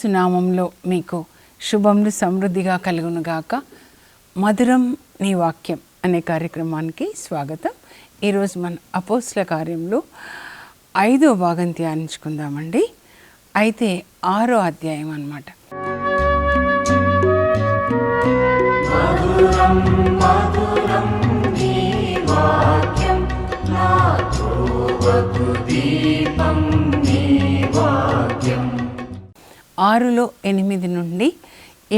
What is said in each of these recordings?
ఏసునామంలో మీకు శుభములు సమృద్ధిగా కలుగునుగాక. మధురం నీ వాక్యం అనే కార్యక్రమానికి స్వాగతం. ఈరోజు మన అపోస్ల కార్యంలో ఐదో భాగం ధ్యానించుకుందామండి. అయితే ఆరో అధ్యాయం అన్నమాట. ఆరులో ఎనిమిది నుండి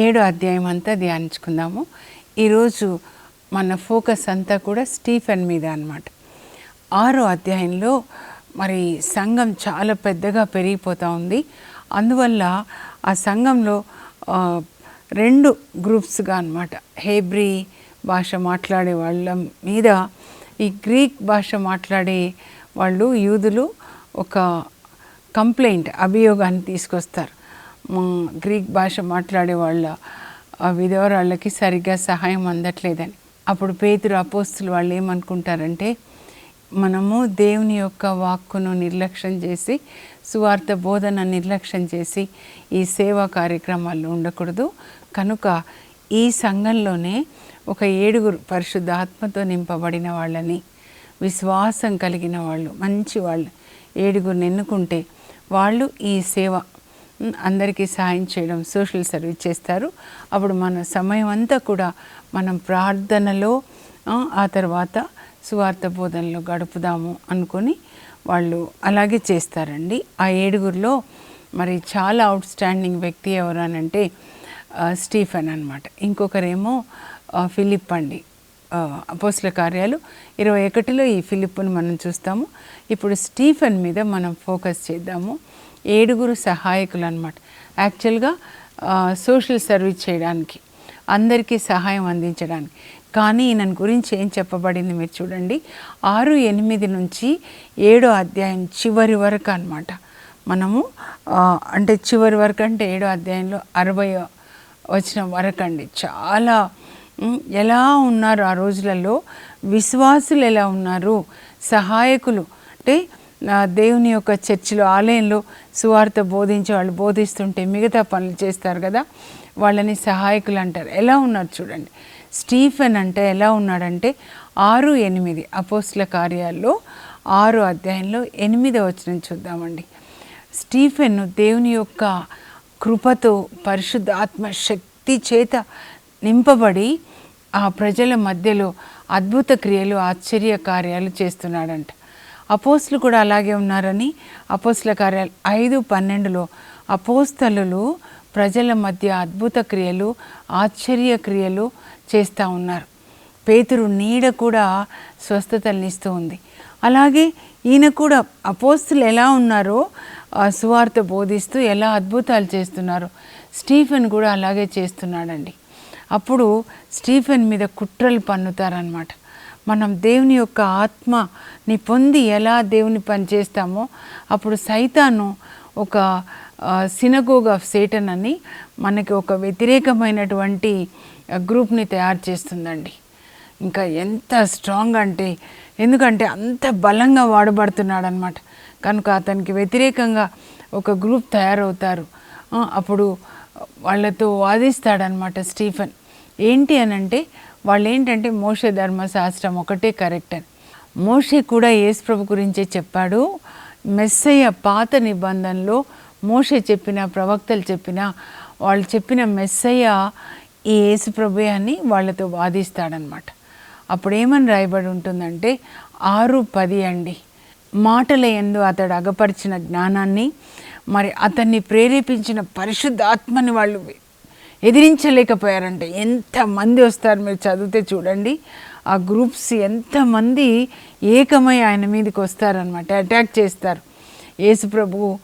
ఏడు అధ్యాయం అంతా ధ్యానించుకుందాము. ఈరోజు మన ఫోకస్ అంతా కూడా స్టీఫెన్ మీద అనమాట ఆరో అధ్యాయంలో మరి సంఘం చాలా పెద్దగా పెరిగిపోతూ ఉంది. అందువల్ల ఆ సంఘంలో రెండు గ్రూప్స్గా అనమాట హేబ్రీ భాష మాట్లాడే వాళ్ళ మీద ఈ గ్రీక్ భాష మాట్లాడే వాళ్ళు యూదులు ఒక కంప్లైంట్ అభియోగాన్ని తీసుకొస్తారు. గ్రీక్ భాష మాట్లాడే వాళ్ళ విధవరాళ్ళకి సరిగ్గా సహాయం అందట్లేదని. అప్పుడు పేతురు అపోస్తులు వాళ్ళు ఏమనుకుంటారంటే మనము దేవుని యొక్క వాక్కును నిర్లక్ష్యం చేసి సువార్త బోధన నిర్లక్ష్యం చేసి ఈ సేవా కార్యక్రమాల్లో ఉండకూడదు. కనుక ఈ సంఘంలోనే ఒక ఏడుగురు పరిశుద్ధ ఆత్మతో నింపబడిన వాళ్ళని విశ్వాసం కలిగిన వాళ్ళు మంచి వాళ్ళు ఏడుగురిని ఎన్నుకుంటే వాళ్ళు ఈ సేవ అందరికీ సాయం చేయడం సోషల్ సర్వీస్ చేస్తారు. అప్పుడు మన సమయం అంతా కూడా మనం ప్రార్థనలో ఆ, తర్వాత సువార్త బోధనలో గడుపుదాము అనుకొని వాళ్ళు అలాగే చేస్తారండి. ఆ ఏడుగురిలో మరి చాలా అవుట్ స్టాండింగ్ వ్యక్తి ఎవరు అని అంటే స్టీఫెన్ అనమాట ఇంకొకరేమో ఫిలిప్ అండి. అపోస్ల కార్యాలు. ఇరవై ఒకటిలో ఈ ఫిలిప్ను మనం చూస్తాము. ఇప్పుడు స్టీఫెన్ మీద మనం ఫోకస్ చేద్దాము. ఏడుగురు సహాయకులు అనమాట యాక్చువల్గా సోషల్ సర్వీస్ చేయడానికి అందరికీ సహాయం అందించడానికి. కానీ ఈయన గురించి ఏం చెప్పబడింది మీరు చూడండి. ఆరు ఎనిమిది నుంచి ఏడో అధ్యాయం చివరి వరకు అనమాట మనము అంటే చివరి వరకు అంటే ఏడో అధ్యాయంలో అరవై వచ్చిన వరకు అండి. చాలా ఎలా ఉన్నారు ఆ రోజులలో? విశ్వాసులు ఎలా ఉన్నారు? సహాయకులు అంటే దేవుని యొక్క చర్చిలో ఆలయంలో సువార్త బోధించే వాళ్ళు బోధిస్తుంటే మిగతా పనులు చేస్తారు కదా వాళ్ళని సహాయకులు అంటారు. ఎలా ఉన్నారు చూడండి. స్టీఫెన్ అంటే ఎలా ఉన్నాడంటే ఆరు ఎనిమిది అపోస్ల కార్యాల్లో ఆరు అధ్యాయంలో ఎనిమిదో వచ్చిన చూద్దామండి. స్టీఫెన్ దేవుని యొక్క కృపతో పరిశుద్ధాత్మ శక్తి చేత నింపబడి ఆ ప్రజల మధ్యలో అద్భుత క్రియలు ఆశ్చర్య కార్యాలు చేస్తున్నాడంట. అపోస్తులు కూడా అలాగే ఉన్నారని అపోస్తుల కార్యాలు ఐదు పన్నెండులో అపోస్తలు ప్రజల మధ్య అద్భుత క్రియలు ఆశ్చర్య క్రియలు చేస్తూ ఉన్నారు. పేతురు నీడ కూడా స్వస్థతలనిస్తూ ఉంది. అలాగే ఈయన కూడా అపోస్తులు ఎలా ఉన్నారో సువార్త బోధిస్తూ ఎలా అద్భుతాలు చేస్తున్నారో స్టీఫెన్ కూడా అలాగే చేస్తున్నాడండి. అప్పుడు స్టీఫెన్ మీద కుట్రలు పన్నుతారనమాట మనం దేవుని యొక్క ఆత్మని పొంది ఎలా దేవుని పని చేస్తామో అప్పుడు సైతాను ఒక సినగోగ్ ఆఫ్ సేటన్ అని మనకి ఒక వ్యతిరేకమైనటువంటి గ్రూప్ని తయారు చేస్తుందండి. ఇంకా ఎంత స్ట్రాంగ్ అంటే ఎందుకంటే అంత బలంగా వాడబడుతున్నాడు అనమాట కనుక అతనికి వ్యతిరేకంగా ఒక గ్రూప్ తయారవుతారు. అప్పుడు వాళ్ళతో వాదిస్తాడనమాట స్టీఫెన్. ఏంటి అని అంటే వాళ్ళు ఏంటంటే మోష ధర్మశాస్త్రం ఒకటే కరెక్ట్ అని. మోషే కూడా యేసుప్రభు గురించే చెప్పాడు. మెస్సయ్య పాత నిబంధనలో మోషే చెప్పిన ప్రవక్తలు చెప్పిన వాళ్ళు చెప్పిన మెస్సయ్య ఈ యేసుప్రభు అని వాళ్ళతో వాదిస్తాడనమాట. అప్పుడు ఏమని రాయబడి ఉంటుందంటే ఆరు పది అండి. మాటల ఎందు అతడు అగపరిచిన జ్ఞానాన్ని మరి అతన్ని ప్రేరేపించిన పరిశుద్ధాత్మని వాళ్ళు ఎదిరించలేకపోయారంటే. ఎంతమంది వస్తారు మీరు చదివితే చూడండి. ఆ గ్రూప్స్ ఎంతమంది ఏకమై ఆయన మీదకి వస్తారనమాట అటాక్ చేస్తారు. యేసుప్రభు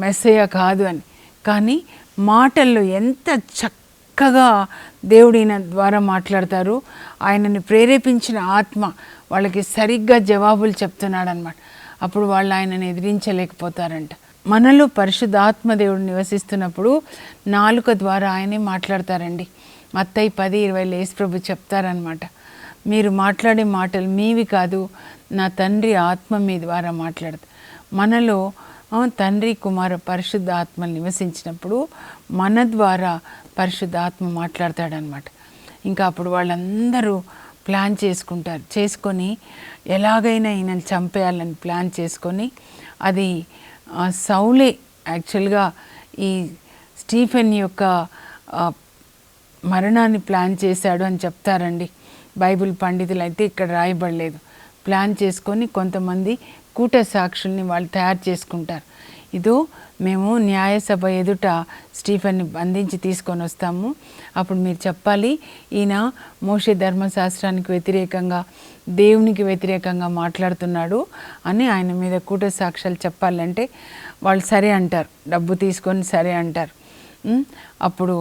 మెస్సయ్య కాదు అని. కానీ మాటల్లో ఎంత చక్కగా దేవుడిన ద్వారా మాట్లాడతారు. ఆయనని ప్రేరేపించిన ఆత్మ వాళ్ళకి సరిగ్గా జవాబులు చెప్తున్నాడనమాట అప్పుడు వాళ్ళు ఆయనను ఎదిరించలేకపోతారంట. మనలో పరిశుద్ధాత్మదేవుడు నివసిస్తున్నప్పుడు నాలుక ద్వారా ఆయనే మాట్లాడతారండి. మత్తయి పది ఇరవై లేసు ప్రభు చెప్తారనమాట మీరు మాట్లాడే మాటలు మీవి కాదు నా తండ్రి ఆత్మ మీ ద్వారా మాట్లాడతారు మనలో తండ్రి కుమార పరిశుద్ధ ఆత్మలు నివసించినప్పుడు మన ద్వారా పరిశుద్ధ ఆత్మ మాట్లాడతాడనమాట ఇంకా అప్పుడు వాళ్ళందరూ ప్లాన్ చేసుకుంటారు. చేసుకొని ఎలాగైనా ఈయనని చంపేయాలని ప్లాన్ చేసుకొని అది ఆ, సౌలే యాక్చువల్గా ఈ స్టీఫెన్ యొక్క మరణాన్ని ప్లాన్ చేశాడు అని చెప్తారండి బైబిల్ పండితులు. అయితే ఇక్కడ రాయబడలేదు. ప్లాన్ చేసుకొని కొంతమంది కూట సాక్షుల్ని వాళ్ళు తయారు చేసుకుంటారు. ఇదో మేము న్యాయసభ ఎదుట స్టీఫెన్ని బంధించి తీసుకొని వస్తాము. అప్పుడు మీరు చెప్పాలి ఈయన మోషే ధర్మశాస్త్రానికి వ్యతిరేకంగా దేవునికి వ్యతిరేకంగా మాట్లాడుతున్నాడు అని ఆయన మీద కూట సాక్ష్యాలు చెప్పాలంటే వాళ్ళు సరే అంటారు డబ్బు తీసుకొని సరే అంటారు. అప్పుడు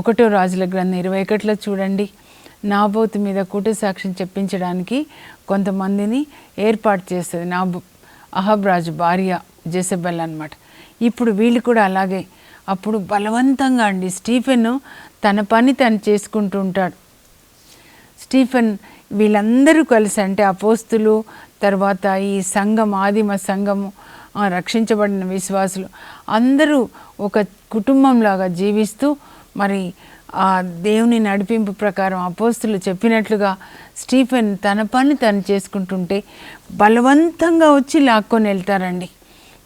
ఒకటో రాజుల గ్రంథం ఇరవై ఒకటిలో చూడండి. నాబోతు మీద కూట సాక్ష్యం చెప్పించడానికి కొంతమందిని ఏర్పాటు చేస్తుంది. నాబు అహబ్రాజు భార్య. జెసబెల్ అన్నమాట. ఇప్పుడు వీళ్ళు కూడా అలాగే. అప్పుడు బలవంతంగా అండి స్టీఫెన్ తన పని తను చేసుకుంటూ ఉంటాడు. స్టీఫెన్ వీళ్ళందరూ కలిసి అంటే అపోస్తులు తర్వాత ఈ సంఘం ఆదిమ సంఘము రక్షించబడిన విశ్వాసులు అందరూ ఒక కుటుంబంలాగా జీవిస్తూ మరి ఆ దేవుని నడిపింపు ప్రకారం అపోస్తులు చెప్పినట్లుగా స్టీఫెన్ తన పని తను చేసుకుంటుంటే బలవంతంగా వచ్చి లాక్కొని వెళ్తారండి.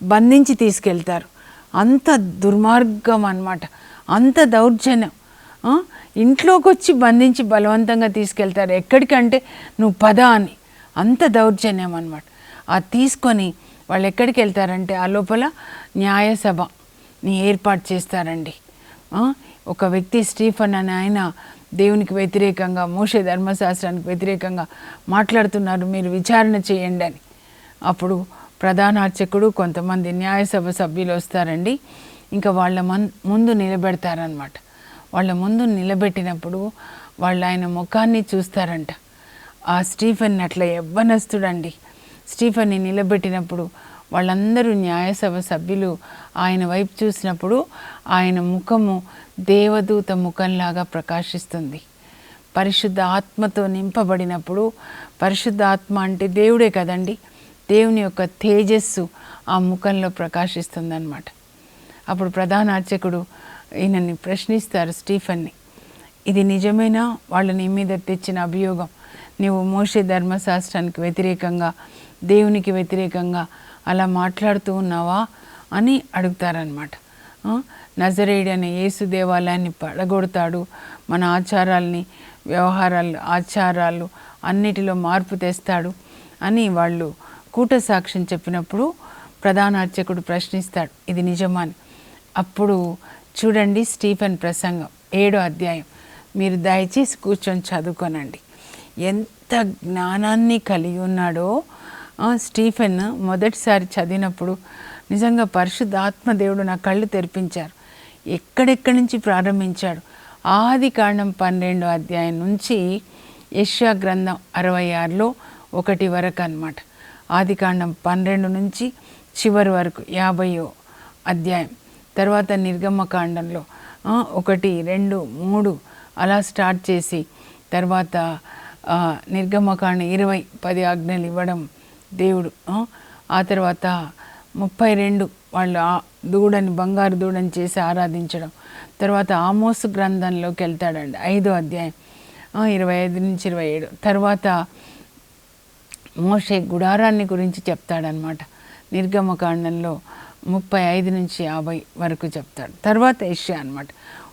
బంధించి తీసుకెళ్తారు. అంత దుర్మార్గం అన్నమాట. అంత దౌర్జన్యం. ఇంట్లోకి వచ్చి బంధించి బలవంతంగా తీసుకెళ్తారు. ఎక్కడికంటే నువ్వు పద అని. అంత దౌర్జన్యం అనమాట అది తీసుకొని వాళ్ళు ఎక్కడికి వెళ్తారంటే ఆ లోపల న్యాయసభని ఏర్పాటు చేస్తారండి. ఒక వ్యక్తి స్టీఫన్ అని ఆయన దేవునికి వ్యతిరేకంగా మోషే ధర్మశాస్త్రానికి వ్యతిరేకంగా మాట్లాడుతున్నారు. మీరు విచారణ చేయండి అని. అప్పుడు ప్రధాన అర్చకుడు కొంతమంది న్యాయసభ సభ్యులు వస్తారండి. ఇంకా వాళ్ళ మన్ ముందు నిలబెడతారనమాట వాళ్ళ ముందు నిలబెట్టినప్పుడు వాళ్ళు ఆయన ముఖాన్ని చూస్తారంట. ఆ స్టీఫెన్ అట్లా యవ్వనస్తుడండి. స్టీఫెన్ని నిలబెట్టినప్పుడు వాళ్ళందరూ న్యాయసభ సభ్యులు ఆయన వైపు చూసినప్పుడు ఆయన ముఖము దేవదూత ముఖంలాగా ప్రకాశిస్తుంది. పరిశుద్ధ ఆత్మతో నింపబడినప్పుడు పరిశుద్ధ ఆత్మ అంటే దేవుడే కదండి. దేవుని యొక్క తేజస్సు ఆ ముఖంలో ప్రకాశిస్తుందన్నమాట. అప్పుడు ప్రధాన అర్చకుడు ఈయనని ప్రశ్నిస్తారు స్టీఫన్ని ఇది నిజమేనా? వాళ్ళు నీ మీద తెచ్చిన అభియోగం. నీవు మోషే ధర్మశాస్త్రానికి వ్యతిరేకంగా దేవునికి వ్యతిరేకంగా అలా మాట్లాడుతూ ఉన్నావా? అని అడుగుతారనమాట నజరేయుడు అనే యేసు దేవాలయాన్ని పడగొడతాడు. మన ఆచారాల్ని వ్యవహారాలు ఆచారాలు అన్నిటిలో మార్పు తెస్తాడు అని వాళ్ళు కూట సాక్ష్యం చెప్పినప్పుడు ప్రధాన అర్చకుడు ప్రశ్నిస్తాడు ఇది నిజమాని? అప్పుడు చూడండి స్టీఫెన్ ప్రసంగం ఏడో అధ్యాయం. మీరు దయచేసి కూర్చొని చదువుకోనండి. ఎంత జ్ఞానాన్ని కలిగి ఉన్నాడో. స్టీఫెన్ మొదటిసారి చదివినప్పుడు నిజంగా పరిశుద్ధాత్మ దేవుడు నా కళ్ళు తెరిపించారు. ఎక్కడెక్కడి నుంచి ప్రారంభించాడు? ఆది కాండం పన్నెండో అధ్యాయం నుంచి యష్యా గ్రంథం అరవై ఆరులో ఒకటి వరకు అన్నమాట. ఆదికాండం పన్నెండు నుంచి చివరి వరకు యాభయో అధ్యాయం. తర్వాత నిర్గమకాండంలో ఒకటి రెండు మూడు అలా స్టార్ట్ చేసి తర్వాత నిర్గమకాండం ఇరవై పది ఆజ్ఞలు ఇవ్వడం దేవుడు ఆ, తర్వాత ముప్పై రెండు వాళ్ళు ఆ దూడని బంగారు దూడని చేసి ఆరాధించడం. తర్వాత ఆమోసు గ్రంథంలోకి వెళ్తాడండి ఐదో అధ్యాయం ఇరవై ఐదు నుంచి ఇరవై ఏడు. తర్వాత మోషే గుడారాన్ని గురించి చెప్తాడనమాట నిర్గమకాండంలో ముప్పై ఐదు నుంచి యాభై వరకు చెప్తాడు. తర్వాత యష్యా అనమాట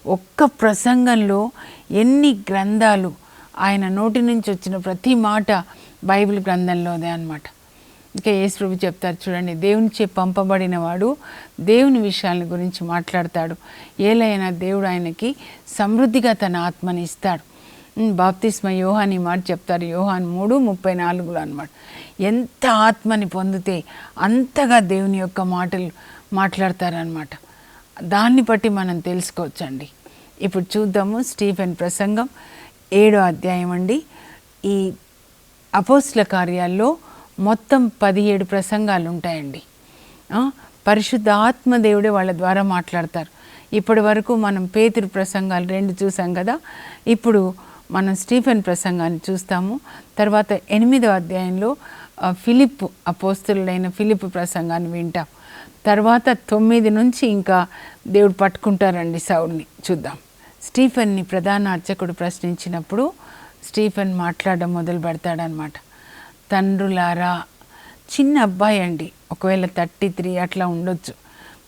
ఒక్క ప్రసంగంలో ఎన్ని గ్రంథాలు ఆయన నోటి నుంచి వచ్చిన ప్రతి మాట బైబిల్ గ్రంథంలోదే అనమాట ఇంకా యేసుప్రభు చెప్తారు చూడండి దేవునిచే పంపబడిన వాడు దేవుని విషయాల గురించి మాట్లాడతాడు. ఏలైనా దేవుడు ఆయనకి సమృద్ధిగా తన ఆత్మని ఇస్తాడు. బాప్తిస్మ యోహాన్ ఈ మాట చెప్తారు. యోహాన్ మూడు ముప్పై నాలుగులో అనమాట ఎంత ఆత్మని పొందితే అంతగా దేవుని యొక్క మాటలు మాట్లాడతారనమాట దాన్ని బట్టి మనం తెలుసుకోవచ్చండి. ఇప్పుడు చూద్దాము స్టీఫెన్ ప్రసంగం ఏడో అధ్యాయం అండి. ఈ అపోస్ల కార్యాల్లో మొత్తం పదిహేడు ప్రసంగాలు ఉంటాయండి. పరిశుద్ధ ఆత్మదేవుడే వాళ్ళ ద్వారా మాట్లాడతారు. ఇప్పటి వరకు మనం పేతురు ప్రసంగాలు రెండు చూసాం కదా. ఇప్పుడు మనం స్టీఫెన్ ప్రసంగాన్ని చూస్తాము. తర్వాత ఎనిమిదో అధ్యాయంలో ఆ, ఫిలిప్ అపోస్తులైన ఫిలిప్ ప్రసంగాన్ని వింటాం. తర్వాత తొమ్మిది నుంచి ఇంకా దేవుడు పట్టుకుంటారండి సౌల్ని చూద్దాం. స్టీఫెన్ని ప్రధాన అర్చకుడు ప్రశ్నించినప్పుడు స్టీఫెన్ మాట్లాడడం మొదలు పెడతాడనమాట తండ్రులారా చిన్న అబ్బాయి అండి ఒకవేళ థర్టీ త్రీ అట్లా ఉండొచ్చు.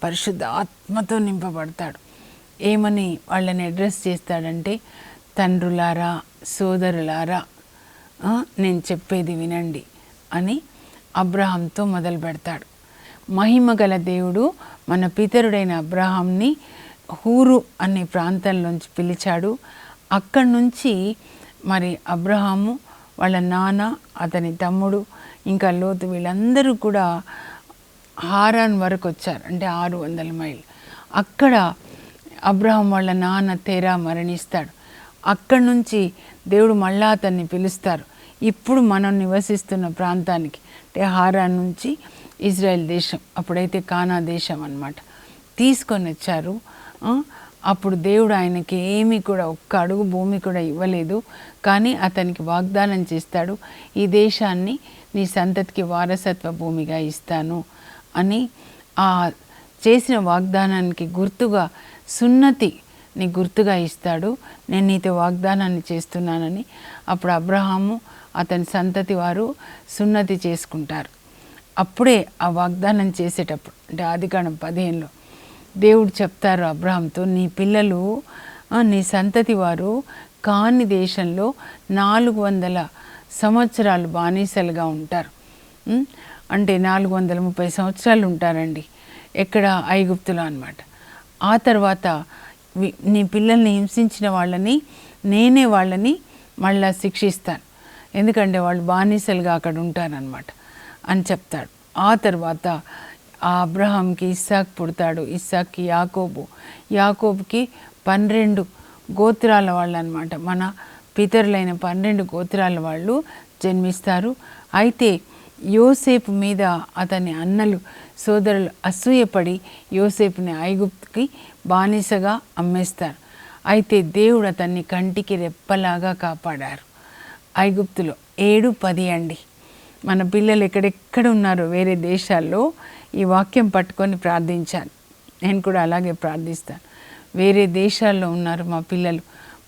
పరిశుద్ధ ఆత్మతో నింపబడతాడు. ఏమని వాళ్ళని అడ్రస్ చేస్తాడంటే తండ్రులారా సోదరులారా నేను చెప్పేది వినండి అని అబ్రహాంతో మొదలు పెడతాడు మహిమ గల దేవుడు మన పితరుడైన అబ్రహాంని హూరు అనే ప్రాంతంలోంచి పిలిచాడు. అక్కడి నుంచి మరి అబ్రహాము వాళ్ళ నాన్న అతని తమ్ముడు ఇంకా లోతు వీళ్ళందరూ కూడా హారాన్ వరకు వచ్చారు అంటే ఆరు వందల మైళ్ళు. అక్కడ అబ్రహం వాళ్ళ నాన్న తేరా మరణిస్తాడు. అక్కడి నుంచి దేవుడు మళ్ళా అతన్ని పిలుస్తారు. ఇప్పుడు మనం నివసిస్తున్న ప్రాంతానికి అంటే హారా నుంచి ఇజ్రాయెల్ దేశం అప్పుడైతే కానా దేశం అనమాట తీసుకొని వచ్చారు. అప్పుడు దేవుడు ఆయనకి ఏమీ కూడా ఒక్క అడుగు భూమి కూడా ఇవ్వలేదు. కానీ అతనికి వాగ్దానం చేస్తాడు ఈ దేశాన్ని నీ సంతతికి వారసత్వ భూమిగా ఇస్తాను అని ఆ చేసిన వాగ్దానానికి గుర్తుగా సున్నతి నీ గుర్తుగా ఇస్తాడు. నేను నీతో వాగ్దానాన్ని చేస్తున్నానని అప్పుడు అబ్రహాము అతని సంతతి వారు సున్నతి చేసుకుంటారు. అప్పుడే ఆ వాగ్దానం చేసేటప్పుడు అంటే ఆదికాండం పదిహేనులో దేవుడు చెప్తారు అబ్రహాంతో నీ పిల్లలు నీ సంతతి వారు కాని దేశంలో నాలుగు వందల సంవత్సరాలు బానిసలుగా ఉంటారు. అంటే నాలుగు వందల ముప్పై సంవత్సరాలు ఉంటారండి ఎక్కడ? ఐగుప్తులో అనమాట ఆ తర్వాత నీ పిల్లల్ని హింసించిన వాళ్ళని నేనే వాళ్ళని మళ్ళా శిక్షిస్తాను. ఎందుకంటే వాళ్ళు బానిసలుగా అక్కడ ఉంటారనమాట అని చెప్తాడు. ఆ తర్వాత ఆ అబ్రహాంకి ఇస్సాక్ పుడతాడు. ఇస్సాక్కి యాకోబు. యాకోబుకి పన్నెండు గోత్రాల వాళ్ళు అనమాట మన పితరులైన పన్నెండు గోత్రాల వాళ్ళు జన్మిస్తారు. అయితే యోసేపు మీద అతని అన్నలు సోదరులు అసూయపడి యోసేపుని ఐగుప్తుకి బానిసగా అమ్మేస్తారు. అయితే దేవుడు అతన్ని కంటికి రెప్పలాగా కాపాడారు. ఐగుప్తులో ఏడు పది అండి. మన పిల్లలు ఎక్కడెక్కడ ఉన్నారో వేరే దేశాల్లో ఈ వాక్యం పట్టుకొని ప్రార్థించాను నేను కూడా అలాగే ప్రార్థిస్తాను. వేరే దేశాల్లో ఉన్నారు మా పిల్లలు.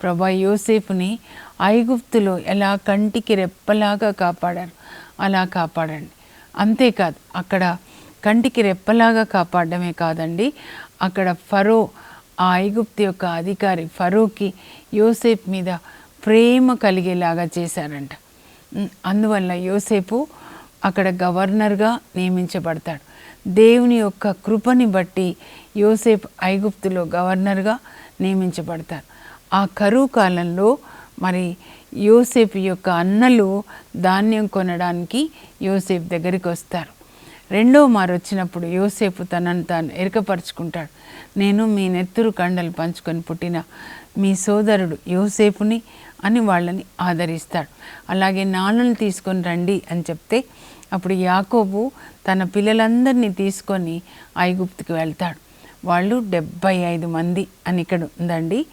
ప్రభా యోసేపుని ఐగుప్తులో ఎలా కంటికి రెప్పలాగా కాపాడారు? అలా కాపాడండి. అంతేకాదు అక్కడ కంటికి రెప్పలాగా కాపాడమే కాదండి అక్కడ ఫరో ఆ ఐగుప్తు యొక్క అధికారి ఫరోకి యోసేపు మీద ప్రేమ కలిగేలాగా చేశారంట. అందువల్ల యోసేపు అక్కడ గవర్నర్గా నియమించబడతాడు. దేవుని యొక్క కృపని బట్టి యోసేపు ఐగుప్తులో గవర్నర్గా నియమించబడతారు ఆ కరువు కాలంలో మరి యోసేపు యొక్క అన్నలు ధాన్యం కొనడానికి యోసేపు దగ్గరికి వస్తారు. రెండో మారు వచ్చినప్పుడు యోసేపు తనను తాను ఎరకపరుచుకుంటాడు. నేను మీ నెత్తురు కండలు పంచుకొని పుట్టిన మీ సోదరుడు యోసేపుని అని వాళ్ళని ఆదరిస్తాడు. అలాగే నాన్నలు తీసుకొని రండి అని చెప్తే అప్పుడు యాకోబు తన పిల్లలందరినీ తీసుకొని ఐగుప్తుకి వెళ్తాడు. వాళ్ళు డెబ్బై ఐదు మంది అని ఇక్కడ ఉందండి.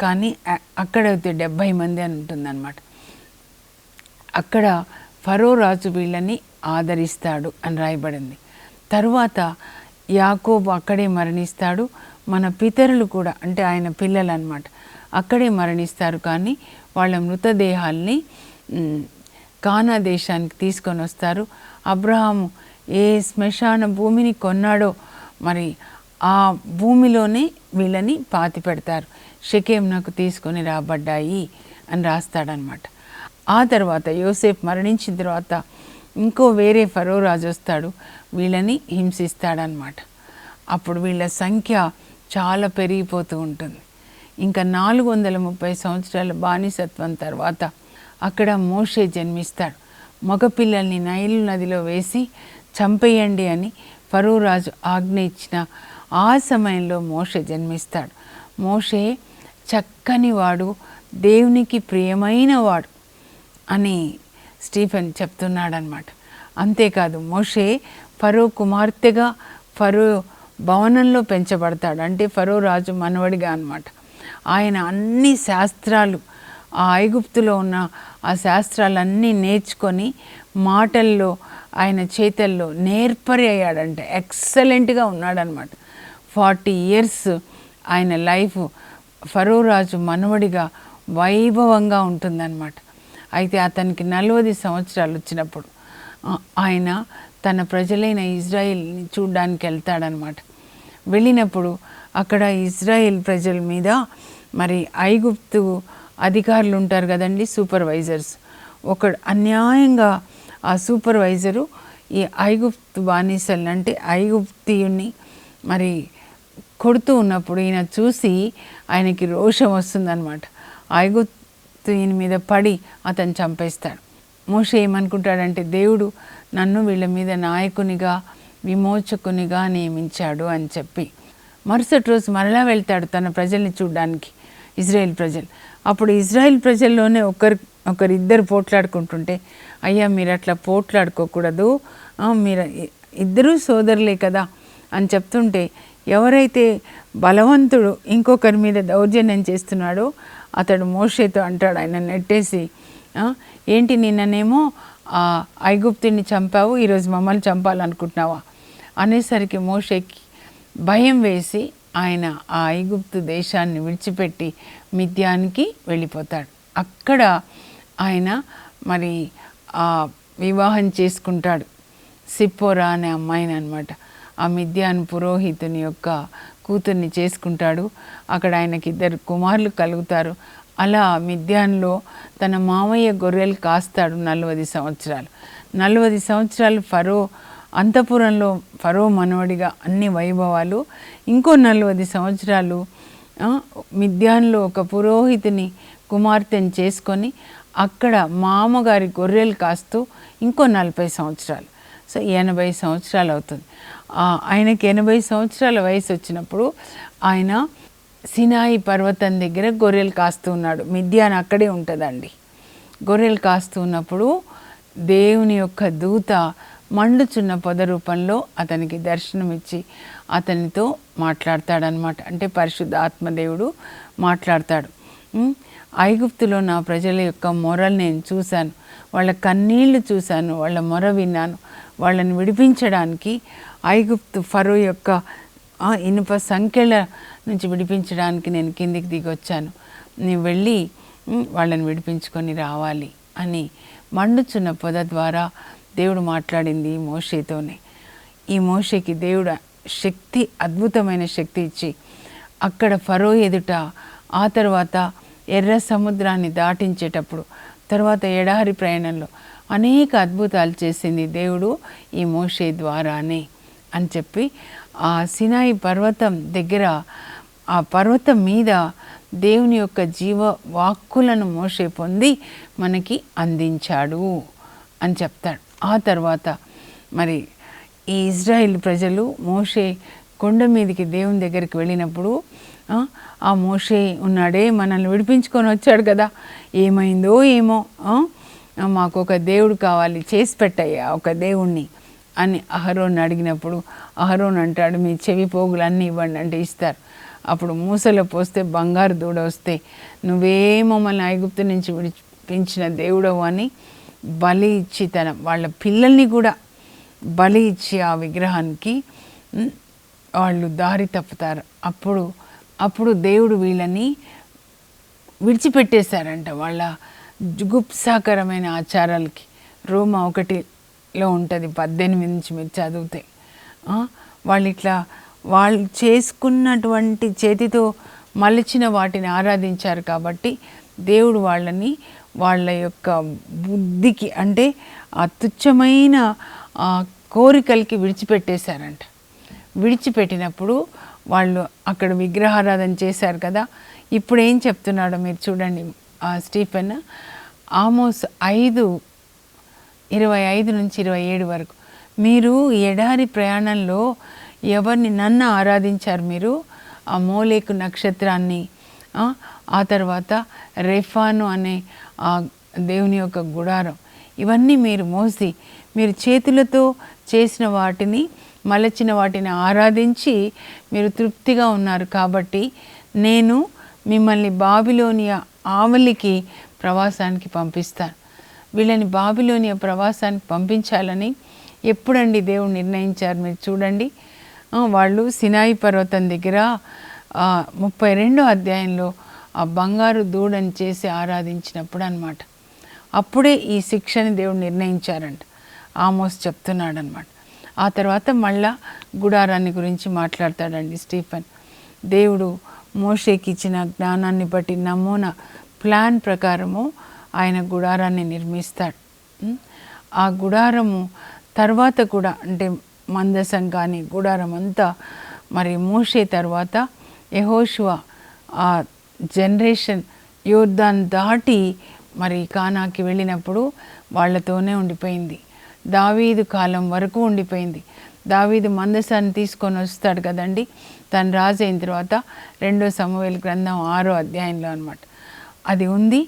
కానీ అక్కడైతే అక్కడ అయితే డెబ్బై మంది అని ఉంటుందన్నమాట. అక్కడ ఫరో రాజు వీళ్ళని ఆదరిస్తాడు అని రాయబడింది. తరువాత యాకోబు అక్కడే మరణిస్తాడు. మన పితరులు కూడా అంటే ఆయన పిల్లలు అన్నమాట అక్కడే మరణిస్తారు. కానీ వాళ్ళ మృతదేహాల్ని కానా దేశానికి తీసుకొని వస్తారు. అబ్రహాము ఏ శ్మశాన భూమిని కొన్నాడో మరి ఆ భూమిలోనే వీళ్ళని పాతి పెడతారు షకేం నాకు తీసుకొని రాబడ్డాయి అని రాస్తాడనమాట ఆ తర్వాత యోసేఫ్ మరణించిన తర్వాత ఇంకో వేరే ఫరో రాజు వస్తాడు. వీళ్ళని హింసిస్తాడనమాట అప్పుడు వీళ్ళ సంఖ్య చాలా పెరిగిపోతూ ఉంటుంది. ఇంకా నాలుగు వందల ముప్పై సంవత్సరాల బానిసత్వం తర్వాత అక్కడ మోషే జన్మిస్తాడు. మగపిల్లల్ని నైలు నదిలో వేసి చంపేయండి అని ఫరో రాజు ఆజ్ఞ ఇచ్చిన ఆ సమయంలో మోషే జన్మిస్తాడు. మోషే చక్కని వాడు దేవునికి ప్రియమైన వాడు. అని స్టీఫెన్ చెప్తున్నాడనమాట అంతేకాదు మోషే ఫరో కుమార్తెగా ఫరో భవనంలో పెంచబడతాడు. అంటే ఫరో రాజు మనవడిగా అనమాట ఆయన అన్ని శాస్త్రాలు ఆ ఐగుప్తులో ఉన్న ఆ శాస్త్రాలన్నీ నేర్చుకొని మాటల్లో ఆయన చేతల్లో నేర్పరి అయ్యాడంటే. ఎక్సలెంట్గా ఉన్నాడనమాట ఫార్టీ ఇయర్స్ ఆయన లైఫ్ ఫరో రాజు మనవడిగా వైభవంగా ఉంటుందన్నమాట. అయితే అతనికి నలభై సంవత్సరాలు వచ్చినప్పుడు ఆయన తన ప్రజలైన ఇజ్రాయిల్ని చూడ్డానికి వెళ్తాడనమాట వెళ్ళినప్పుడు అక్కడ ఇజ్రాయిల్ ప్రజల మీద మరి ఐగుప్తు అధికారులు ఉంటారు కదండి సూపర్వైజర్స్. ఒక అన్యాయంగా ఆ సూపర్వైజరు ఈ ఐగుప్తు బానిసల్ని అంటే ఐగుప్తియుని మరి కొడుతూ ఉన్నప్పుడు ఈయన చూసి ఆయనకి రోషం వస్తుందన్నమాట. ఐగుప్తు దీని మీద పడి అతను చంపేస్తాడు. మోషే ఏమనుకుంటాడంటే దేవుడు నన్ను వీళ్ళ మీద నాయకునిగా విమోచకునిగా నియమించాడు అని చెప్పి. మరుసటి రోజు మరలా వెళ్తాడు తన ప్రజల్ని చూడడానికి ఇజ్రాయెల్ ప్రజలు. అప్పుడు ఇజ్రాయెల్ ప్రజల్లోనే ఒకరి ఒకరిద్దరు పోట్లాడుకుంటుంటే అయ్యా మీరు అట్లా పోట్లాడుకోకూడదు మీరు ఇద్దరూ సోదరులే కదా అని చెప్తుంటే ఎవరైతే బలవంతుడు ఇంకొకరి మీద దౌర్జన్యం చేస్తున్నాడో అతడు మోషేతో అంటాడు ఆయన నెట్టేసి ఏంటి నిన్ననేమో ఆ ఐగుప్తుని చంపావు ఈరోజు మమ్మల్ని చంపాలనుకుంటున్నావా? అనేసరికి మోషేకి భయం వేసి ఆయన ఆ ఐగుప్తు దేశాన్ని విడిచిపెట్టి మిథ్యానికి వెళ్ళిపోతాడు. అక్కడ ఆయన మరి ఆ వివాహం చేసుకుంటాడు. సిప్పోరా అనే అమ్మాయిని అనమాట ఆ మిథ్యాన్ పురోహితుని యొక్క కూతుర్ని చేసుకుంటాడు. అక్కడ ఆయనకి ఇద్దరు కుమారులు కలుగుతారు. అలా మిద్యాన్లో తన మామయ్య గొర్రెలు కాస్తాడు నలవది సంవత్సరాలు. నలవది సంవత్సరాలు ఫరో అంతఃపురంలో ఫరో మనవడిగా అన్ని వైభవాలు. ఇంకో నలవది సంవత్సరాలు మిద్యాన్లో ఒక పురోహితుని కుమార్తెను చేసుకొని అక్కడ మామగారి గొర్రెలు కాస్తూ ఇంకో నలభై సంవత్సరాలు. సో ఎనభై సంవత్సరాలు అవుతుంది. ఆయనకి ఎనభై సంవత్సరాల వయసు వచ్చినప్పుడు ఆయన సినాయి పర్వతం దగ్గర గొర్రెలు కాస్తూ ఉన్నాడు. మిథ్యాన్ అక్కడే ఉంటుందండి. గొర్రెలు కాస్తూ ఉన్నప్పుడు దేవుని యొక్క దూత మండుచున్న పొద రూపంలో అతనికి దర్శనమిచ్చి అతనితో మాట్లాడతాడనమాట అంటే పరిశుద్ధ ఆత్మదేవుడు మాట్లాడతాడు. ఐగుప్తులో నా ప్రజల యొక్క మొరలు నేను చూశాను. వాళ్ళ కన్నీళ్ళు చూశాను. వాళ్ళ మొర విన్నాను. వాళ్ళని విడిపించడానికి ఐగుప్తు ఫరో యొక్క ఇనుప సంఖ్యల నుంచి విడిపించడానికి నేను కిందికి దిగి వచ్చాను నేను వెళ్ళి వాళ్ళని విడిపించుకొని రావాలి అని మండుచున్న పొద ద్వారా దేవుడు మాట్లాడింది ఈ మోషేతోనే. ఈ మోషేకి దేవుడు శక్తి అద్భుతమైన శక్తి ఇచ్చి అక్కడ ఫరో ఎదుట ఆ తర్వాత ఎర్ర సముద్రాన్ని దాటించేటప్పుడు తర్వాత ఎడారి ప్రయాణంలో అనేక అద్భుతాలు చేసింది దేవుడు ఈ మోషే ద్వారానే అని చెప్పి ఆ సినాయి పర్వతం దగ్గర ఆ పర్వతం మీద దేవుని యొక్క జీవ వాక్కులను మోసే పొంది మనకి అందించాడు అని చెప్తాడు. ఆ తర్వాత మరి ఈ ఇజ్రాయిల్ ప్రజలు మోషే కొండ మీదకి దేవుని దగ్గరికి వెళ్ళినప్పుడు ఆ, మోషే ఉన్నాడే మనల్ని విడిపించుకొని వచ్చాడు కదా ఏమైందో ఏమో మాకు ఒక దేవుడు కావాలి చేసి పెట్టయ్యా ఒక దేవుణ్ణి అని అహరోన్ అడిగినప్పుడు అహరోన్ అంటాడు మీ చెవి పోగులు అన్నీ ఇవ్వండి అంటే ఇస్తారు. అప్పుడు మూసలో పోస్తే బంగారు దూడ వస్తే నువ్వే మమ్మల్ని ఐగుప్తు నుంచి విడిపించిన దేవుడవు అని బలి ఇచ్చి తన వాళ్ళ పిల్లల్ని కూడా బలి ఇచ్చి ఆ విగ్రహానికి వాళ్ళు దారి తప్పుతారు. అప్పుడు అప్పుడు దేవుడు వీళ్ళని విడిచిపెట్టేశారంట. వాళ్ళ జుగుప్సాకరమైన ఆచారాలకి రోమా ఒకటిలో ఉంటుంది పద్దెనిమిది నుంచి మీరు చదివితే. వాళ్ళు ఇట్లా వాళ్ళు చేసుకున్నటువంటి చేతితో మలిచిన వాటిని ఆరాధించారు కాబట్టి దేవుడు వాళ్ళని వాళ్ళ యొక్క బుద్ధికి అంటే ఆ తుచ్చమైన కోరికలకి విడిచిపెట్టేశారంట. విడిచిపెట్టినప్పుడు వాళ్ళు అక్కడ విగ్రహారాధన చేశారు కదా. ఇప్పుడు ఏం చెప్తున్నాడో మీరు చూడండి ఆ స్టీఫెన్. ఆమోస్ ఐదు ఇరవై ఐదు నుంచి ఇరవై ఏడు వరకు. మీరు ఎడారి ప్రయాణంలో ఎవరిని నన్ను ఆరాధించారు మీరు? ఆ మోలేకు నక్షత్రాన్ని ఆ, ఆ తర్వాత రెఫాను అనే ఆ దేవుని యొక్క గుడారం. ఇవన్నీ మీరు మోసి మీరు చేతులతో చేసిన వాటిని మలచిన వాటిని ఆరాధించి మీరు తృప్తిగా ఉన్నారు కాబట్టి నేను మిమ్మల్ని బాబిలోనియా ఆవలికి ప్రవాసానికి పంపిస్తాను వీళ్ళని బాబిలోనియా ప్రవాసానికి పంపించాలని ఎప్పుడండి దేవుడు నిర్ణయించారు మీరు చూడండి. వాళ్ళు సినాయి పర్వతం దగ్గర ముప్పై రెండో అధ్యాయంలో ఆ బంగారు దూడని చేసి ఆరాధించినప్పుడు అన్నమాట అప్పుడే ఈ శిక్షని దేవుడు నిర్ణయించారంట. ఆమోస్ చెప్తున్నాడు అనమాట ఆ తర్వాత మళ్ళా గుడారాన్ని గురించి మాట్లాడతాడండి స్టీఫెన్. దేవుడు మోషేకి ఇచ్చిన జ్ఞానాన్ని బట్టి నమూనా ప్లాన్ ప్రకారము ఆయన గుడారాన్ని నిర్మిస్తాడు. ఆ గుడారము తర్వాత కూడా అంటే మందసం కానీ గుడారం అంతా మరి మూసే తర్వాత యహోషువ ఆ జనరేషన్ యోర్దాన్ దాటి మరి కానాకి వెళ్ళినప్పుడు వాళ్ళతోనే ఉండిపోయింది. దావీదు కాలం వరకు ఉండిపోయింది. దావీదు మందసాన్ని తీసుకొని వస్తాడు కదండి. తను రాజు అయిన తర్వాత రెండో సమవేలు గ్రంథం ఆరో అధ్యాయంలో అనమాట అది ఉంది.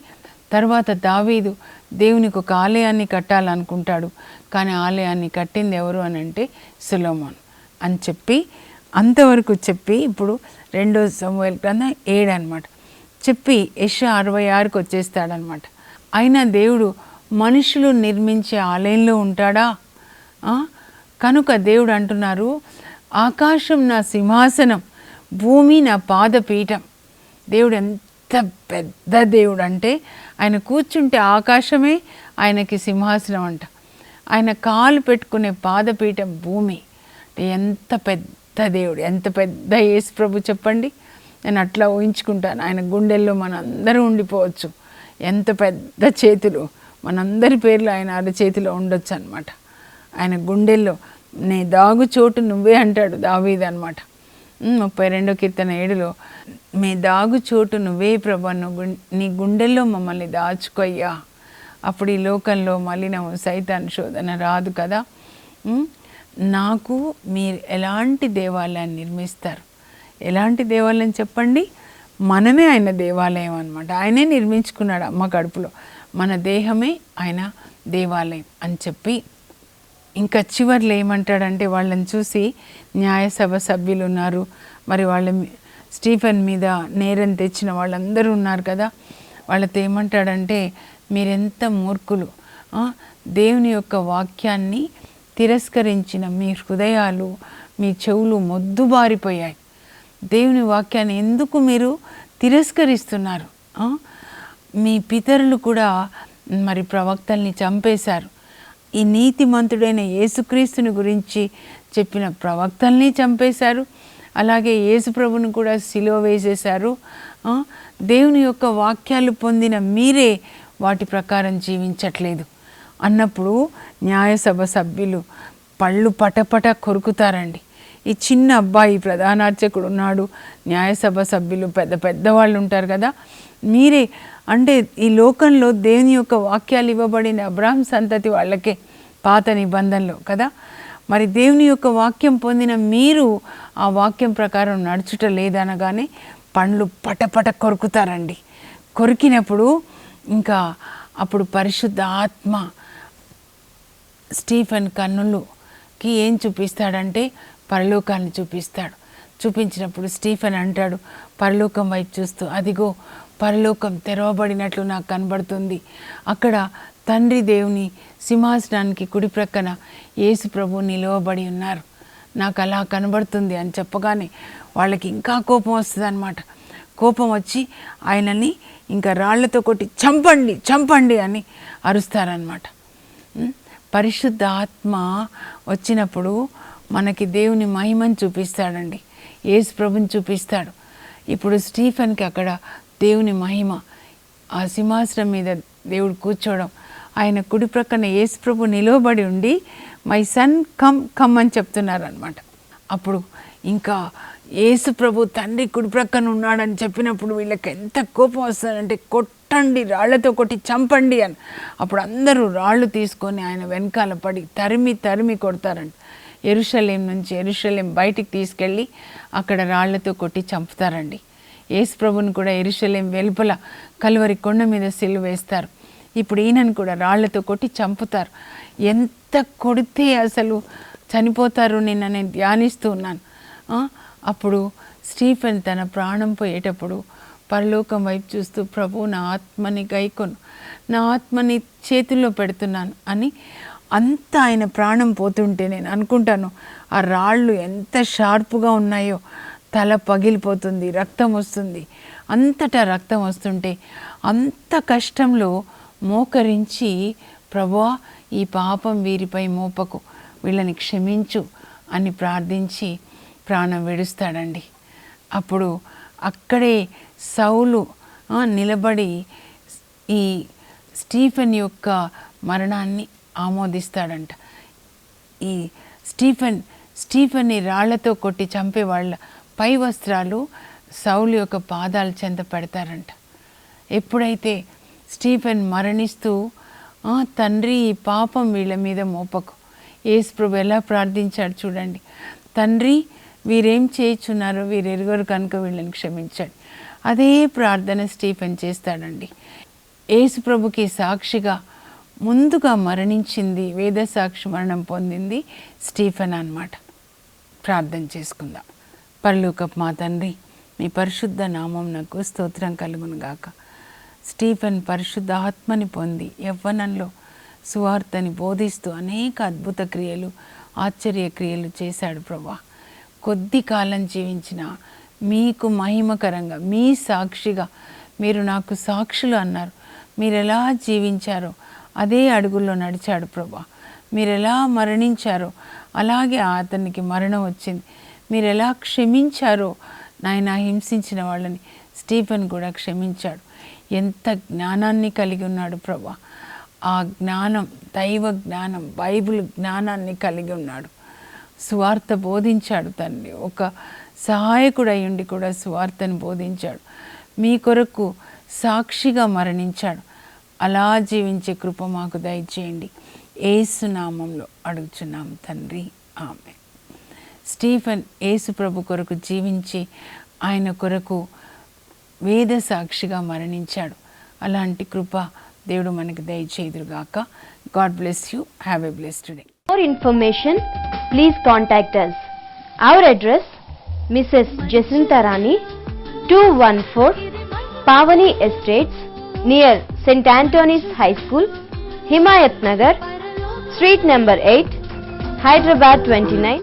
తర్వాత దావీదు దేవునికి ఒక ఆలయాన్ని కట్టాలనుకుంటాడు. కానీ ఆలయాన్ని కట్టింది ఎవరు అని అంటే సులోమోన్ అని చెప్పి అంతవరకు చెప్పి ఇప్పుడు రెండో సమూహల గ్రంథం ఏడు అనమాట చెప్పి యశ అరవై ఆరుకు వచ్చేస్తాడనమాట అయినా దేవుడు మనుషులు నిర్మించే ఆలయంలో ఉంటాడా? కనుక దేవుడు అంటున్నారు ఆకాశం నా సింహాసనం భూమి నా పాదపీఠం. దేవుడు ఎంత పెద్ద దేవుడు అంటే ఆయన కూర్చుంటే ఆకాశమే ఆయనకి సింహాసనం అంట. ఆయన కాలు పెట్టుకునే పాదపీఠం భూమి. అంటే ఎంత పెద్ద దేవుడు ఎంత పెద్ద యేసు ప్రభు చెప్పండి? నేను అట్లా ఊహించుకుంటాను. ఆయన గుండెల్లో మనందరూ ఉండిపోవచ్చు. ఎంత పెద్ద చేతులు. మనందరి పేర్లు ఆయన అరచేతిలో ఉండొచ్చు అనమాట ఆయన గుండెల్లో నే దాగు చోటు నువ్వే అంటాడు దావీద్ అనమాట ముప్పై రెండో కీర్తన ఏడులో మే దాగు చోటు నువ్వే ప్రభా నువ్వు నీ గుండెల్లో మమ్మల్ని దాచుకోయ్యా. అప్పుడు ఈ లోకంలో మలినము సైతాన్ శోధన రాదు కదా. నాకు మీరు ఎలాంటి దేవాలయాన్ని నిర్మిస్తారు? ఎలాంటి దేవాలయం చెప్పండి? మనమే ఆయన దేవాలయం అనమాట ఆయనే నిర్మించుకున్నాడు అమ్మ కడుపులో. మన దేహమే ఆయన దేవాలయం అని చెప్పి ఇంకా చివర్లో ఏమంటాడంటే వాళ్ళని చూసి న్యాయసభ సభ్యులు ఉన్నారు మరి వాళ్ళ మీ- స్టీఫెన్ మీద నేరం తెచ్చిన వాళ్ళందరూ ఉన్నారు కదా. వాళ్ళతో ఏమంటాడంటే మీరెంత మూర్ఖులు దేవుని యొక్క వాక్యాన్ని తిరస్కరించిన మీ హృదయాలు మీ చెవులు మొద్దుబారిపోయాయి. దేవుని వాక్యాన్ని ఎందుకు మీరు తిరస్కరిస్తున్నారు మీ పితరులు కూడా మరి ప్రవక్తల్ని చంపేశారు. ఈ నీతిమంతుడైన యేసుక్రీస్తుని గురించి చెప్పిన ప్రవక్తల్ని చంపేశారు. అలాగే యేసు ప్రభుని కూడా సిలువ వేసేశారు. దేవుని యొక్క వాక్యాలు పొందిన మీరే వాటి ప్రకారం జీవించట్లేదు. అన్నప్పుడు న్యాయసభ సభ్యులు పళ్ళు పటపట కొరుకుతారండి. ఈ చిన్న అబ్బాయి ప్రధానార్చకుడు ఉన్నాడు. న్యాయసభ సభ్యులు పెద్ద పెద్ద వాళ్ళు ఉంటారు కదా. మీరే అంటే ఈ లోకంలో దేవుని యొక్క వాక్యాలు ఇవ్వబడిన అబ్రాహం సంతతి వాళ్ళకే పాత నిబంధనలో కదా? మరి దేవుని యొక్క వాక్యం పొందిన మీరు ఆ వాక్యం ప్రకారం నడుచుట లేదనగానే పండ్లు పటపట కొరుకుతారండి. కొరికినప్పుడు ఇంకా అప్పుడు పరిశుద్ధ ఆత్మ స్టీఫెన్ కన్నులుకి ఏం చూపిస్తాడంటే పరలోకాన్ని చూపిస్తాడు. చూపించినప్పుడు స్టీఫెన్ అంటాడు పరలోకం వైపు చూస్తూ అదిగో పరలోకం తెరవబడినట్లు నాకు కనబడుతుంది. అక్కడ తండ్రి దేవుని సింహాసనానికి కుడి ప్రక్కన యేసు ప్రభు నిలవబడి ఉన్నారు. నాకు అలా కనబడుతుంది అని చెప్పగానే వాళ్ళకి ఇంకా కోపం వస్తుంది అనమాట కోపం వచ్చి ఆయనని ఇంకా రాళ్ళతో కొట్టి చంపండి చంపండి అని అరుస్తారనమాట పరిశుద్ధ ఆత్మ వచ్చినప్పుడు మనకి దేవుని మహిమను చూపిస్తాడండి. యేసు ప్రభుని చూపిస్తాడు. ఇప్పుడు స్టీఫెన్కి అక్కడ దేవుని మహిమ ఆ సింహాసనం మీద దేవుడు కూర్చోవడం. ఆయన కుడి ప్రక్కన యేసుప్రభు నిలవబడి ఉండి మై సన్ కమ్ కమ్ అని చెప్తున్నారు అనమాట అప్పుడు ఇంకా యేసు ప్రభు తండ్రి కుడి ప్రక్కన ఉన్నాడని చెప్పినప్పుడు వీళ్ళకి ఎంత కోపం వస్తుందంటే కొట్టండి రాళ్ళతో కొట్టి చంపండి అని. అప్పుడు అందరూ రాళ్ళు తీసుకొని ఆయన వెనకాల పడి తరిమి తరిమి కొడతారంట. ఎరుషలేం నుంచి ఎరుషలేం బయటికి తీసుకెళ్ళి అక్కడ రాళ్ళతో కొట్టి చంపుతారండి. ఏసుప్రభుని కూడా ఎరుశలేం వెలుపల కలువరి కొండ మీద సిల్లు వేస్తారు. ఇప్పుడు ఈయనను కూడా రాళ్ళతో కొట్టి చంపుతారు. ఎంత కొడితే అసలు చనిపోతారు నిన్న నేను ధ్యానిస్తూ ఉన్నాను. అప్పుడు స్టీఫెన్ తన ప్రాణం పోయేటప్పుడు పరలోకం వైపు చూస్తూ ప్రభు నా ఆత్మని గైకొను నా ఆత్మని చేతుల్లో పెడుతున్నాను అని అంత ఆయన ప్రాణం పోతుంటే నేను అనుకుంటాను ఆ రాళ్ళు ఎంత షార్పుగా ఉన్నాయో. తల పగిలిపోతుంది రక్తం వస్తుంది. అంతటా రక్తం వస్తుంటే అంత కష్టంలో మోకరించి ప్రభా ఈ పాపం వీరిపై మోపకు వీళ్ళని క్షమించు అని ప్రార్థించి ప్రాణం విడుస్తాడండి. అప్పుడు అక్కడే సౌలు నిలబడి ఈ స్టీఫెన్ యొక్క మరణాన్ని ఆమోదిస్తాడంట. ఈ స్టీఫెన్ స్టీఫెన్ని రాళ్ళతో కొట్టి చంపే వాళ్ళ పై వస్త్రాలు సౌలు యొక్క పాదాల చెంత పెడతారంట. ఎప్పుడైతే స్టీఫెన్ మరణిస్తూ "ఆ, తండ్రి ఈ పాపం వీళ్ళ మీద మోపకు. ఏసుప్రభు ఎలా ప్రార్థించాడు చూడండి. తండ్రి వీరేం చేయుచున్నారో వీరెరుగరు కనుక వీళ్ళని క్షమించాడు. అదే ప్రార్థన స్టీఫెన్ చేస్తాడండి. ఏసుప్రభుకి సాక్షిగా ముందుగా మరణించింది వేద సాక్షి మరణం పొందింది స్టీఫెన్ అన్నమాట. ప్రార్థన చేసుకుందాం. పరలోకపు మా తండ్రి మీ పరిశుద్ధ నామం నాకు స్తోత్రం కలుగును గాక. స్టీఫెన్ పరిశుద్ధ ఆత్మని పొంది యవ్వనంలో సువార్తని బోధిస్తూ అనేక అద్భుత క్రియలు ఆశ్చర్య క్రియలు చేశాడు ప్రభా. కొద్ది కాలం జీవించిన మీకు మహిమకరంగా మీ సాక్షిగా మీరు నాకు సాక్షులు అన్నారు. మీరు ఎలా జీవించారో అదే అడుగుల్లో నడిచాడు ప్రభా. మీరు ఎలా మరణించారో అలాగే అతనికి మరణం వచ్చింది. మీరు ఎలా క్షమించారో నాయన హింసించిన వాళ్ళని స్టీఫెన్ కూడా క్షమించాడు. ఎంత జ్ఞానాన్ని కలిగి ఉన్నాడు ప్రభా. ఆ జ్ఞానం దైవ జ్ఞానం బైబిల్ జ్ఞానాన్ని కలిగి ఉన్నాడు. సువార్త బోధించాడు తండ్రి. ఒక సహాయకుడు అయ్యుండి కూడా సువార్తను బోధించాడు. మీ కొరకు సాక్షిగా మరణించాడు. అలా జీవించే కృప మాకు దయచేయండి. ఏసు నామంలో అడుగుచున్నాం తండ్రి. ఆమె స్టీఫన్ యేసుప్రభు కొరకు జీవించి ఆయన కొరకు వేద సాక్షిగా మరణించాడు. అలాంటి కృప దేవుడు మనకు దయచేదురుగాక God bless you. Have a bless today for information please contact us our address Mrs Jacinta two one four Pavani estates near saint Antony's high school Himayat Nagar street number eight Hyderabad twenty nine